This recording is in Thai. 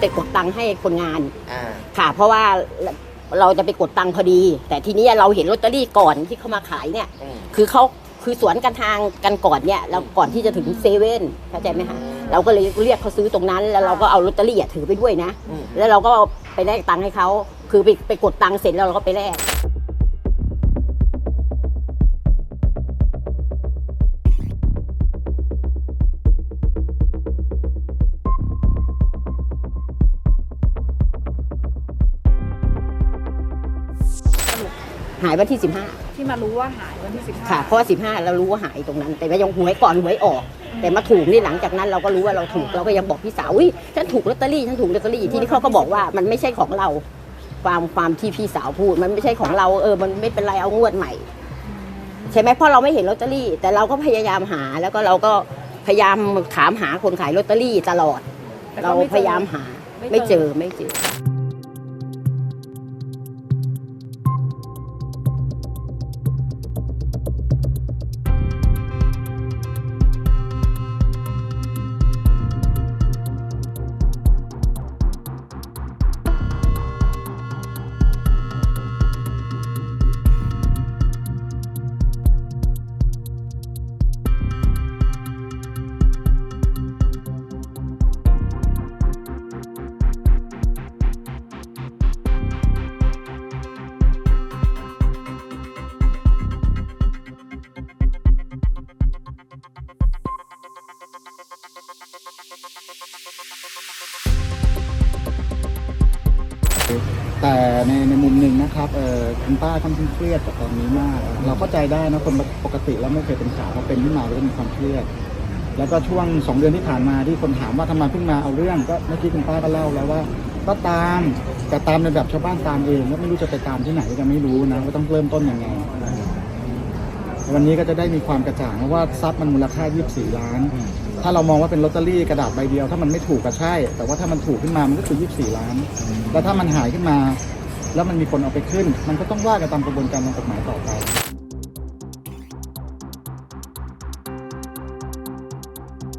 ไปกดตังค์ให้คนงานอ่า ค่ะ เพราะว่าเราจะไปกดตังค์พอดี แต่ทีนี้เราเห็นลอตเตอรี่ก่อนที่เขามาขายเนี่ย อืม คือเขาคือสวนกันทางกันก่อนเนี่ยเราก่อนที่จะถึงเซเว่นเข้าใจไหมคะเราก็เลยเรียกเขาซื้อตรงนั้นแล้วเราก็เอาลอตเตอรี่อะถือไปด้วยนะ อืม แล้วเราก็ไปแลกตังค์ให้เขาคือไปไปกดตังค์เสร็จแล้วเราก็ไปแลก หายวันที่ 15 ที่มารู้ว่าหายวันที่สิบห้าค่ะเพราะว่า15เรารู้ว่าหายตรงนั้น แต่ว่ายังหวยก่อนหวยออก แต่มาถูกนี่หลังจากนั้นเราก็รู้ว่าเราถูกเราก็ยังบอกพี่สาวอุ้ยฉันถูกลอตเตอรี่ฉันถูกลอตเตอรี่ที่นี่เขาก็บอกว่ามันไม่ใช่ของเราความความที่พี่สาวพูด มันไม่ใช่ของเราเออมันไม่เป็นไรเอางวดใหม่ ใช่ไหมเพราะเราไม่เห็นลอตเตอรี่ แต่เราก็พยายามหาแล้วก็เราก็พยายามถามหาคนขายลอตเตอรี่ตลอดแต่ก็เราไม่เจอพยายามหาไม่ไม่เจเจออไม่เจอ แต่ในในมุมหนึ่งนะครับเออคุณป้าค่อนข้างเครียดกับตอนนี้มาก เราเข้าใจได้นะคนปกติแล้วไม่เคยเป็นข่าวพอเป็นขึ้นมาก็มีความเครียด แล้วก็ช่วงสองเดือนที่ผ่านมาที่คนถามว่าทำไมเพิ่งมาเอาเรื่องก็เมื่อกี้คุณป้าก็เล่าแล้วว่า ก็ตามแต่ตามในแบบชาวบ้านตามเองแล้วไม่รู้จะไปตามที่ไหนก็ไม่รู้นะว่าต้องเริ่มต้นยังไง วันนี้ก็จะได้มีความกระจ่างเพราะว่าทรัพย์มันมูลค่า 24 ล้าน ถ้าเรามองว่าเป็นลอตเตอรี่กระดาษใบเดียว ถ้ามันไม่ถูกก็ใช่ แต่ว่าถ้ามันถูกขึ้นมามันก็คือ 24 ล้าน แล้วถ้ามันหายขึ้นมา แล้วมันมีคนเอาไปขึ้น มันก็ต้องว่ากันตามกระบวนการทางกฎหมายต่อไป